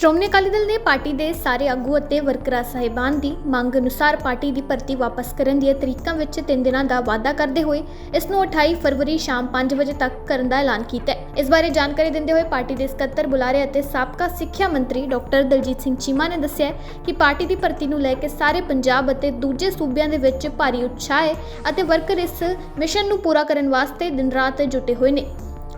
ਸ਼੍ਰੋਮਣੀ ਅਕਾਲੀ ਦਲ ਨੇ ਪਾਰਟੀ ਦੇ ਸਾਰੇ ਆਗੂ ਅਤੇ ਵਰਕਰਾਂ ਸਾਹਿਬਾਨ ਦੀ ਮੰਗ ਅਨੁਸਾਰ ਪਾਰਟੀ ਦੀ ਭਰਤੀ ਵਾਪਸ ਕਰਨ ਦੀਆਂ ਤਰੀਕਾਂ ਵਿੱਚ 3 ਦਿਨਾਂ ਦਾ ਵਾਅਦਾ ਕਰਦੇ ਹੋਏ ਇਸ ਨੂੰ 28 ਫਰਵਰੀ ਸ਼ਾਮ 5 ਵਜੇ ਤੱਕ ਕਰਨ ਦਾ ਐਲਾਨ ਕੀਤਾ ਹੈ। ਇਸ ਬਾਰੇ ਜਾਣਕਾਰੀ ਦਿੰਦੇ ਹੋਏ ਪਾਰਟੀ ਦੇ ਸਕੱਤਰ, ਬੁਲਾਰੇ ਅਤੇ ਸਾਬਕਾ ਸਿੱਖਿਆ ਮੰਤਰੀ ਡਾਕਟਰ ਦਲਜੀਤ ਸਿੰਘ ਚੀਮਾ ਨੇ ਦੱਸਿਆ ਕਿ ਪਾਰਟੀ ਦੀ ਭਰਤੀ ਨੂੰ ਲੈ ਕੇ ਸਾਰੇ ਪੰਜਾਬ ਅਤੇ ਦੂਜੇ ਸੂਬਿਆਂ ਦੇ ਵਿੱਚ ਭਾਰੀ ਉਤਸ਼ਾਹ ਹੈ ਅਤੇ ਵਰਕਰ ਇਸ ਮਿਸ਼ਨ ਨੂੰ ਪੂਰਾ ਕਰਨ ਵਾਸਤੇ ਦਿਨ ਰਾਤ ਜੁਟੇ ਹੋਏ ਨੇ।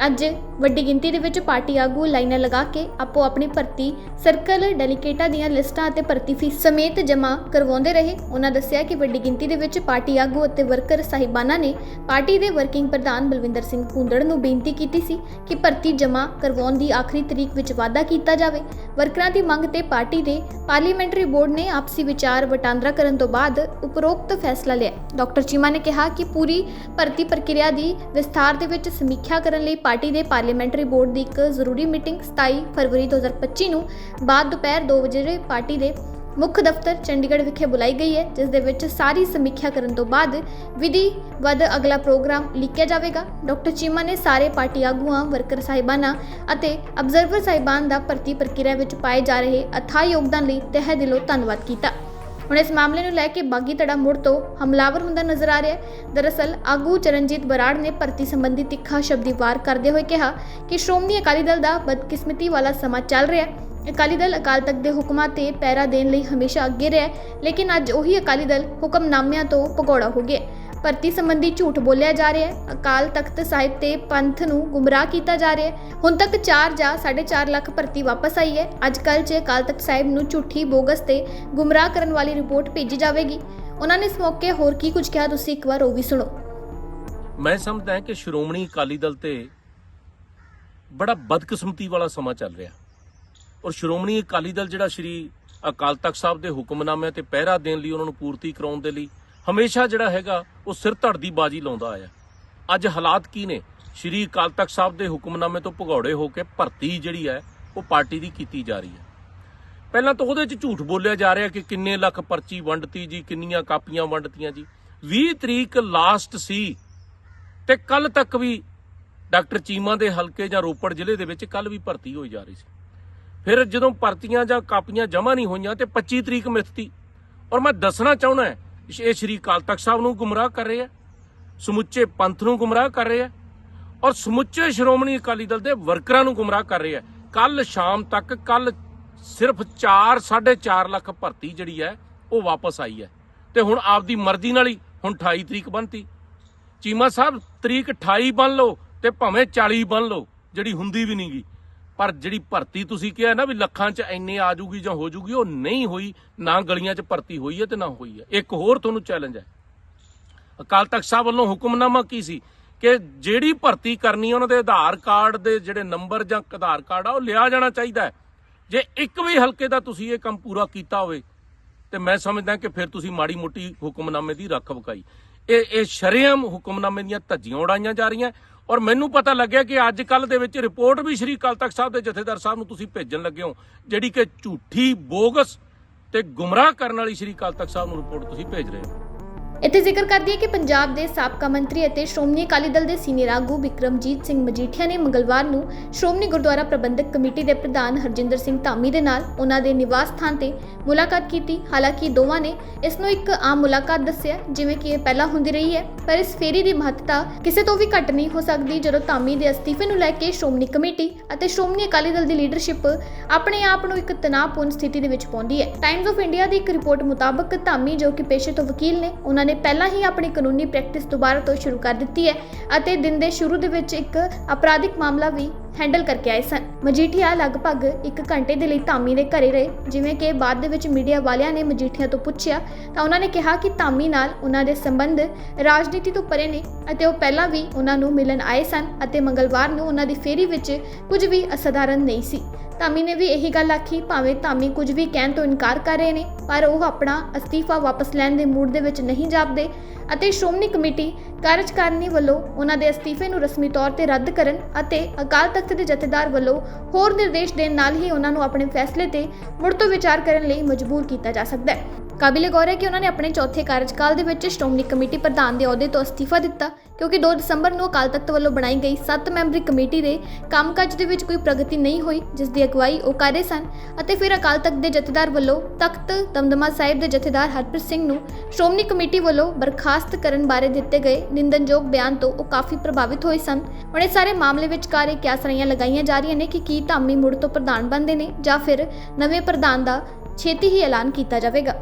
ਅੱਜ ਵੱਡੀ ਗਿਣਤੀ ਦੇ ਵਿੱਚ ਪਾਰਟੀ ਆਗੂ ਲਾਈਨਾਂ ਲਗਾ ਕੇ ਆਪੋ ਆਪਣੀ ਭਰਤੀ, ਸਰਕਲ ਡੈਲੀਗੇਟਾਂ ਦੀਆਂ ਲਿਸਟਾਂ ਅਤੇ ਭਰਤੀ ਫੀਸ ਸਮੇਤ ਜਮ੍ਹਾਂ ਕਰਵਾਉਂਦੇ ਰਹੇ। ਉਹਨਾਂ ਦੱਸਿਆ ਕਿ ਵੱਡੀ ਗਿਣਤੀ ਦੇ ਵਿੱਚ ਪਾਰਟੀ ਆਗੂ ਅਤੇ ਵਰਕਰ ਸਾਹਿਬਾਨਾਂ ਨੇ ਪਾਰਟੀ ਦੇ ਵਰਕਿੰਗ ਪ੍ਰਧਾਨ ਬਲਵਿੰਦਰ ਸਿੰਘ ਭੁੰਦੜ ਨੂੰ ਬੇਨਤੀ ਕੀਤੀ ਸੀ ਕਿ ਭਰਤੀ ਜਮ੍ਹਾਂ ਕਰਵਾਉਣ ਦੀ ਆਖਰੀ ਤਰੀਕ ਵਿੱਚ ਵਾਅਦਾ ਕੀਤਾ ਜਾਵੇ। ਵਰਕਰਾਂ ਦੀ ਮੰਗ ਤੇ ਪਾਰਟੀ ਦੇ ਪਾਰਲੀਮੈਂਟਰੀ ਬੋਰਡ ਨੇ ਆਪਸੀ ਵਿਚਾਰ ਵਟਾਂਦਰਾ ਕਰਨ ਤੋਂ ਬਾਅਦ ਉਪਰੋਕਤ ਫੈਸਲਾ ਲਿਆ। ਡਾਕਟਰ ਚੀਮਾ ਨੇ ਕਿਹਾ ਕਿ ਪੂਰੀ ਭਰਤੀ ਪ੍ਰਕਿਰਿਆ ਦੀ ਵਿਸਥਾਰ ਦੇ ਵਿੱਚ ਸਮੀਖਿਆ ਕਰਨ ਲਈ ਪਾਰਟੀ ਦੇ ਪਾਰਲੀਮੈਂਟਰੀ ਬੋਰਡ ਦੀ ਇੱਕ ਜ਼ਰੂਰੀ ਮੀਟਿੰਗ 27 ਫਰਵਰੀ 2025 ਨੂੰ ਬਾਅਦ ਦੁਪਹਿਰ 2 ਵਜੇ ਪਾਰਟੀ ਦੇ ਮੁੱਖ ਦਫ਼ਤਰ ਚੰਡੀਗੜ੍ਹ ਵਿਖੇ ਬੁਲਾਈ ਗਈ ਹੈ, ਜਿਸ ਦੇ ਵਿੱਚ ਸਾਰੀ ਸਮੀਖਿਆ ਕਰਨ ਤੋਂ ਬਾਅਦ ਵਿਧੀ ਵਦ ਅਗਲਾ ਪ੍ਰੋਗਰਾਮ ਲਿਖਿਆ ਜਾਵੇਗਾ। ਡਾਕਟਰ ਚੀਮਾ ਨੇ ਸਾਰੇ ਪਾਰਟੀ ਆਗੂਆਂ, ਵਰਕਰ ਸਾਹਿਬਾਨਾਂ ਅਤੇ ਅਬਜ਼ਰਵਰ ਸਾਹਿਬਾਨ ਦਾ ਭਰਤੀ ਪ੍ਰਕਿਰਿਆ ਵਿੱਚ ਪਾਏ ਜਾ ਰਹੇ ਅਥਾਹ ਯੋਗਦਾਨ ਲਈ ਤਹਿ ਦਿਲੋਂ ਧੰਨਵਾਦ ਕੀਤਾ। ਹੁਣ ਇਸ ਮਾਮਲੇ ਨੂੰ ਲੈ ਕੇ ਬਾਗੀ ਧੜਾ ਮੁੜ ਤੋਂ ਹਮਲਾਵਰ ਹੁੰਦਾ ਨਜ਼ਰ ਆ ਰਿਹਾ ਹੈ। ਦਰਅਸਲ, ਆਗੂ ਚਰਨਜੀਤ ਬਰਾੜ ਨੇ ਭਰਤੀ ਸੰਬੰਧੀ ਤਿੱਖਾ ਸ਼ਬਦੀ ਵਾਰ ਕਰਦੇ ਹੋਏ ਕਿਹਾ ਕਿ ਸ਼੍ਰੋਮਣੀ ਅਕਾਲੀ ਦਲ ਦਾ ਬਦਕਿਸਮਤੀ ਵਾਲਾ ਸਮਾਂ ਚੱਲ ਰਿਹਾ ਹੈ। ਅਕਾਲੀ ਦਲ ਅਕਾਲ ਤਖਤ ਦੇ ਹੁਕਮਾਂ ਤੇ ਪੈਰਾ ਦੇਣ ਲਈ ਹਮੇਸ਼ਾ ਅੱਗੇ ਰਿਹਾ ਲੇਕਿਨ ਅੱਜ ਉਹੀ ਅਕਾਲੀ ਦਲ ਹੁਕਮਨਾਮਿਆਂ ਤੋਂ ਭਗੌੜਾ ਹੋ ਗਿਆ ਭਰਤੀ ਸੰਬੰਧੀ ਝੂਠ ਬੋਲਿਆ ਜਾ ਰਿਹਾ ਹੈ। ਅਕਾਲ ਤਖਤ ਸਾਹਿਬ ਤੇ ਪੰਥ ਨੂੰ ਗੁੰਮਰਾਹ ਕੀਤਾ ਜਾ ਰਿਹਾ ਹੈ। ਹੁਣ ਤੱਕ 4 ਜਾਂ 4.5 ਲੱਖ ਭਰਤੀ ਵਾਪਸ ਆਈ ਹੈ। ਅੱਜ ਕੱਲ੍ਹ 'ਚ ਅਕਾਲ ਤਖਤ ਸਾਹਿਬ ਨੂੰ ਝੂਠੀ ਬੋਗਸ ਤੇ ਗੁੰਮਰਾਹ ਕਰਨ ਵਾਲੀ ਰਿਪੋਰਟ ਭੇਜੀ ਜਾਵੇਗੀ। ਉਹਨਾਂ ਨੇ ਇਸ ਮੌਕੇ ਹੋਰ ਕੀ ਕੁਝ ਕਿਹਾ, ਤੁਸੀਂ ਇੱਕ ਵਾਰ ਉਹ ਵੀ ਸੁਣੋ। ਮੈਂ ਸਮਝਦਾ ਹਾਂ ਕਿ ਸ਼੍ਰੋਮਣੀ ਅਕਾਲੀ ਦਲ ਤੇ ਬੜਾ ਬਦਕਿਸਮਤੀ ਵਾਲਾ ਸਮਾਂ ਚੱਲ ਰਿਹਾ। ਔਰ ਸ਼੍ਰੋਮਣੀ ਅਕਾਲੀ ਦਲ ਜਿਹੜਾ ਸ਼੍ਰੀ ਅਕਾਲ ਤਖਤ ਸਾਹਿਬ ਦੇ ਹੁਕਮਨਾਮਿਆਂ ਤੇ ਪਹਿਰਾ ਦੇਣ ਲਈ ਉਹਨਾਂ ਨੂੰ ਪੂਰਤੀ ਕਰਾਉਣ ਦੇ ਲਈ ਹਮੇਸ਼ਾ ਜਿਹੜਾ ਹੈਗਾ, ਉਹ ਸਿਰ ਧੜ ਦੀ ਬਾਜੀ ਲਾਉਂਦਾ ਆਇਆ। ਅੱਜ ਹਾਲਾਤ ਕੀ ਨੇ? ਸ਼੍ਰੀ ਅਕਾਲ ਤਖਤ ਸਾਹਿਬ ਦੇ ਹੁਕਮਨਾਮੇ ਤੋਂ ਭਗੌੜੇ ਹੋ ਕੇ ਭਰਤੀ ਜਿਹੜੀ ਹੈ, ਉਹ ਪਾਰਟੀ ਦੀ ਕੀਤੀ ਜਾ ਰਹੀ ਹੈ। ਪਹਿਲਾਂ ਤਾਂ ਉਹਦੇ 'ਚ ਝੂਠ ਬੋਲਿਆ ਜਾ ਰਿਹਾ ਕਿ ਕਿੰਨੇ ਲੱਖ ਪਰਚੀ ਵੰਡਤੀ ਜੀ, ਕਿੰਨੀਆਂ ਕਾਪੀਆਂ ਵੰਡਤੀਆਂ ਜੀ। 20 ਤਰੀਕ ਲਾਸਟ ਸੀ ਤੇ ਕੱਲ ਤੱਕ ਵੀ ਡਾਕਟਰ ਚੀਮਾ ਦੇ ਹਲਕੇ ਜਾਂ ਰੋਪੜ ਜ਼ਿਲ੍ਹੇ ਦੇ ਵਿੱਚ ਕੱਲ ਵੀ ਭਰਤੀ ਹੋਈ ਜਾ ਰਹੀ ਸੀ। ਫਿਰ ਜਦੋਂ ਭਰਤੀਆਂ ਜਾਂ ਕਾਪੀਆਂ ਜਮ੍ਹਾਂ ਨਹੀਂ ਹੋਈਆਂ ਤੇ 25 ਤਰੀਕ ਮਿਥਤੀ। ਔਰ ਮੈਂ ਦੱਸਣਾ ਚਾਹੁੰਦਾ ਇਹ ਸ਼੍ਰੀ ਅਕਾਲ ਤਖਤ ਸਾਹਿਬ ਨੂੰ ਗੁੰਮਰਾਹ ਕਰ ਰਹੇ ਆ, ਸਮੁੱਚੇ ਪੰਥ ਨੂੰ ਗੁੰਮਰਾਹ ਕਰ ਰਹੇ ਆ, ਔਰ ਸਮੁੱਚੇ ਸ਼੍ਰੋਮਣੀ ਅਕਾਲੀ ਦਲ ਦੇ ਵਰਕਰਾਂ ਨੂੰ ਗੁੰਮਰਾਹ ਕਰ ਰਹੇ ਆ। ਕੱਲ ਸ਼ਾਮ ਤੱਕ ਕੱਲ ਸਿਰਫ 4 4.5 ਲੱਖ ਭਰਤੀ ਜਿਹੜੀ ਹੈ, ਉਹ ਵਾਪਸ ਆਈ ਹੈ। ਤੇ ਹੁਣ ਆਪਦੀ ਮਰਜ਼ੀ ਨਾਲ ਹੀ ਹੁਣ 28 ਤਰੀਕ ਬੰਨਤੀ ਚੀਮਾ ਸਾਹਿਬ, ਤਰੀਕ 28 ਬਣ ਲਓ ਤੇ ਭਾਵੇਂ 40 ਬਣ ਲਓ, ਜਿਹੜੀ ਹੁੰਦੀ ਵੀ ਨਹੀਂਗੀ ਪਰ ਜਿਹੜੀ ਭਰਤੀ ਤੁਸੀਂ ਕਿਹਾ ਨਾ ਵੀ ਲੱਖਾਂ 'ਚ ਇੰਨੇ ਆ ਜੂਗੀ ਜਾਂ ਹੋ ਜੂਗੀ, ਉਹ ਨਹੀਂ ਹੋਈ। ਨਾ ਗਲੀਆਂ 'ਚ ਭਰਤੀ ਹੋਈ ਹੈ ਤੇ ਨਾ ਹੋਈ ਹੈ। ਇੱਕ ਹੋਰ ਤੁਹਾਨੂੰ ਚੈਲੰਜ ਹੈ। ਅਕਾਲ ਤਖਤ ਸਾਹਿਬ ਵੱਲੋਂ ਹੁਕਮਨਾਮਾ ਕੀ ਸੀ? ਕਿ ਜਿਹੜੀ ਭਰਤੀ ਕਰਨੀ ਉਹਨਾਂ ਦੇ ਆਧਾਰ ਕਾਰਡ ਦੇ ਜਿਹੜੇ ਨੰਬਰ ਜਾਂ ਆਧਾਰ ਕਾਰਡ ਆ, ਉਹ ਲਿਆ ਜਾਣਾ ਚਾਹੀਦਾ ਹੈ। ਜੇ ਇੱਕ ਵੀ ਹਲਕੇ ਦਾ ਤੁਸੀਂ ਇਹ ਕੰਮ ਪੂਰਾ ਕੀਤਾ ਹੋਵੇ, ਤੇ ਮੈਂ ਸਮਝਦਾ ਕਿ ਫਿਰ ਤੁਸੀਂ ਮਾੜੀ ਮੋਟੀ ਹੁਕਮਨਾਮੇ ਦੀ ਰੱਖ ਵਕਾਈ। ਇਹ ਇਹ ਸ਼ਰੇਆਮ ਹੁਕਮਨਾਮੇ ਦੀਆਂ ਧੱਜੀਆਂ ਉਡਾਈਆਂ ਜਾ ਰਹੀਆਂ। ਔਰ ਮੈਨੂੰ ਪਤਾ ਲੱਗਿਆ ਕਿ ਅੱਜ ਕੱਲ ਦੇ ਵਿੱਚ ਰਿਪੋਰਟ ਵੀ ਸ਼੍ਰੀ ਅਕਾਲ ਤਖਤ ਸਾਹਿਬ ਦੇ ਜਥੇਦਾਰ ਸਾਹਿਬ ਨੂੰ ਤੁਸੀਂ ਭੇਜਣ ਲੱਗੇ ਹੋ, ਜਿਹੜੀ ਕਿ ਝੂਠੀ ਬੋਗਸ ਤੇ ਗੁੰਮਰਾਹ ਕਰਨ ਵਾਲੀ ਸ਼੍ਰੀ ਅਕਾਲ ਤਖਤ ਸਾਹਿਬ ਨੂੰ ਰਿਪੋਰਟ ਤੁਸੀਂ ਭੇਜ ਰਹੇ ਹੋ। ਇੱਥੇ ਜ਼ਿਕਰ ਕਰਦੀ ਹੈ ਕਿ ਪੰਜਾਬ ਦੇ ਸਾਬਕਾ ਮੰਤਰੀ ਅਤੇ ਸ਼੍ਰੋਮਣੀ ਅਕਾਲੀ ਦਲ ਦੇ ਸੀਨੀਅਰ ਆਗੂ ਵਿਕਰਮਜੀਤ ਸਿੰਘ ਮਜੀਠੀਆ ਨੇ ਮੰਗਲਵਾਰ ਨੂੰ ਸ਼੍ਰੋਮਣੀ ਗੁਰਦੁਆਰਾ ਪ੍ਰਬੰਧਕ ਕਮੇਟੀ ਦੇ ਪ੍ਰਧਾਨ ਹਰਜਿੰਦਰ ਸਿੰਘ ਧਾਮੀ ਦੇ ਨਾਲ ਉਹਨਾਂ ਦੇ ਨਿਵਾਸ ਸਥਾਨ ਤੇ ਮੁਲਾਕਾਤ ਕੀਤੀ। ਹਾਲਾਂਕਿ ਦੋਵਾਂ ਨੇ ਇਸ ਨੂੰ ਇੱਕ ਆਮ ਮੁਲਾਕਾਤ ਦੱਸਿਆ, ਜਿਵੇਂ ਕਿ ਇਹ ਪਹਿਲਾਂ ਹੁੰਦੀ ਰਹੀ ਹੈ, ਪਰ ਇਸ ਫੇਰੀ ਦੀ ਮਹੱਤਤਾ ਕਿਸੇ ਤੋਂ ਵੀ ਘੱਟ ਨਹੀਂ ਹੋ ਸਕਦੀ ਜਦੋਂ ਧਾਮੀ ਦੇ ਅਸਤੀਫੇ ਨੂੰ ਲੈ ਕੇ ਸ਼੍ਰੋਮਣੀ ਕਮੇਟੀ ਅਤੇ ਸ਼੍ਰੋਮਣੀ ਅਕਾਲੀ ਦਲ ਦੀ ਲੀਡਰਸ਼ਿਪ ਆਪਣੇ ਆਪ ਨੂੰ ਇੱਕ ਤਣਾਅਪੂਰਨ ਸਥਿਤੀ ਦੇ ਵਿੱਚ ਪਾਉਂਦੀ ਹੈ। ਟਾਈਮਜ਼ ਆਫ ਇੰਡੀਆ ਦੀ ਇੱਕ ਰਿਪੋਰਟ ਮੁਤਾਬਕ ਧਾਮੀ ਜੋ ਕਿ ਪੇਸ਼ੇ ਤੋਂ ਵਕੀਲ ਨੇ, ਉਹਨਾਂ ਨੇ ਪਹਿਲਾਂ ਹੀ ਆਪਣੀ ਕਾਨੂੰਨੀ ਪ੍ਰੈਕਟਿਸ ਦੁਬਾਰਾ ਤੋਂ ਸ਼ੁਰੂ ਕਰ ਦਿੱਤੀ ਹੈ ਅਤੇ ਦਿਨ ਦੇ ਸ਼ੁਰੂ ਦੇ ਵਿੱਚ ਇੱਕ ਅਪਰਾਧਿਕ ਮਾਮਲਾ ਵੀ ਹੈਂਡਲ ਕਰਕੇ ਆਏ ਸਨ। ਮਜੀਠੀਆ ਲਗਭਗ 1 ਘੰਟੇ ਦੇ ਲਈ ਧਾਮੀ ਦੇ ਘਰੇ ਰਹੇ। ਜਿਵੇਂ ਕਿ ਬਾਅਦ ਦੇ ਵਿੱਚ ਮੀਡੀਆ ਵਾਲਿਆਂ ਨੇ ਮਜੀਠੀਆ ਤੋਂ ਪੁੱਛਿਆ, ਤਾਂ ਉਹਨਾਂ ਨੇ ਕਿਹਾ ਕਿ ਧਾਮੀ ਨਾਲ ਉਹਨਾਂ ਦੇ ਸੰਬੰਧ ਰਾਜਨੀਤੀ ਤੋਂ ਪਰੇ ਨੇ ਅਤੇ ਉਹ ਪਹਿਲਾਂ ਵੀ ਉਹਨਾਂ ਨੂੰ ਮਿਲਣ ਆਏ ਸਨ ਅਤੇ ਮੰਗਲਵਾਰ ਨੂੰ ਉਹਨਾਂ ਦੀ ਫੇਰੀ ਵਿੱਚ ਕੁਝ ਵੀ ਅਸਧਾਰਨ ਨਹੀਂ ਸੀ। ਧਾਮੀ ਨੇ ਵੀ ਇਹੀ ਗੱਲ ਆਖੀ, ਭਾਵੇਂ ਧਾਮੀ ਕੁਝ ਵੀ ਕਹਿਣ ਤੋਂ ਇਨਕਾਰ ਕਰ ਰਹੇ ਨੇ, ਪਰ ਉਹ ਆਪਣਾ ਅਸਤੀਫਾ ਵਾਪਸ ਲੈਣ ਦੇ ਮੂਡ ਦੇ ਵਿੱਚ ਨਹੀਂ ਜਾਪਦੇ ਅਤੇ ਸ਼੍ਰੋਮਣੀ ਕਮੇਟੀ ਕਾਰਜਕਾਰਨੀ ਵੱਲੋਂ ਉਹਨਾਂ ਦੇ ਅਸਤੀਫੇ ਨੂੰ ਰਸਮੀ ਤੌਰ ਤੇ ਰੱਦ ਕਰਨ ਅਤੇ ਅਕਾਲ ਤਖਤ ਦੇ ਜਥੇਦਾਰ ਵੱਲੋਂ ਹੋਰ ਨਿਰਦੇਸ਼ ਦੇਣ ਨਾਲ ਹੀ ਉਹਨਾਂ ਨੂੰ ਆਪਣੇ ਫੈਸਲੇ ਤੇ ਮੁੜ ਤੋਂ ਵਿਚਾਰ ਕਰਨ ਲਈ ਮਜਬੂਰ ਕੀਤਾ ਜਾ ਸਕਦਾ ਹੈ। ਕਾਬਿਲੇ ਗੌਰ ਹੈ ਕਿ ਉਹਨਾਂ ਨੇ ਆਪਣੇ ਚੌਥੇ ਕਾਰਜਕਾਲ ਦੇ ਵਿੱਚ ਸ਼੍ਰੋਮਣੀ ਕਮੇਟੀ ਪ੍ਰਧਾਨ ਦੇ ਅਹੁਦੇ ਤੋਂ ਅਸਤੀਫਾ ਦਿੱਤਾ, ਕਿਉਂਕਿ 2 ਦਸੰਬਰ ਨੂੰ ਅਕਾਲ ਤਖਤ ਵੱਲੋਂ ਬਣਾਈ ਗਈ 7 ਮੈਂਬਰੀ ਕਮੇਟੀ ਦੇ ਕੰਮਕਾਜ ਦੇ ਵਿੱਚ ਕੋਈ ਪ੍ਰਗਤੀ ਨਹੀਂ ਹੋਈ, ਜਿਸ ਦੀ ਅਗਵਾਈ ਉਹ ਕਰ ਰਹੇ ਸਨ ਅਤੇ ਫਿਰ ਅਕਾਲ ਤਖਤ ਦੇ ਜਥੇਦਾਰ ਵੱਲੋਂ ਤਖਤ ਦਮਦਮਾ ਸਾਹਿਬ ਦੇ ਜਥੇਦਾਰ ਹਰਪ੍ਰੀਤ ਸਿੰਘ ਨੂੰ ਸ਼੍ਰੋਮਣੀ ਕਮੇਟੀ ਵੱਲੋਂ ਬਰਖਾਸਤ ਕਰਨ ਬਾਰੇ ਦਿੱਤੇ ਗਏ ਨਿੰਦਨਯੋਗ ਬਿਆਨ ਤੋਂ ਉਹ ਕਾਫੀ ਪ੍ਰਭਾਵਿਤ ਹੋਏ ਸਨ। ਹੁਣ ਇਹ ਸਾਰੇ ਮਾਮਲੇ ਵਿੱਚ ਕਾਰੇ ਕਿਆਸਰੀਆਂ ਲਗਾਈਆਂ ਜਾ ਰਹੀਆਂ ਨੇ ਕਿ ਕੀ ਧਾਮੀ ਮੁੜ ਤੋਂ ਪ੍ਰਧਾਨ ਬਣਦੇ ਨੇ ਜਾਂ ਫਿਰ ਨਵੇਂ ਪ੍ਰਧਾਨ ਦਾ ਛੇਤੀ ਹੀ ਐਲਾਨ ਕੀਤਾ ਜਾਵੇਗਾ।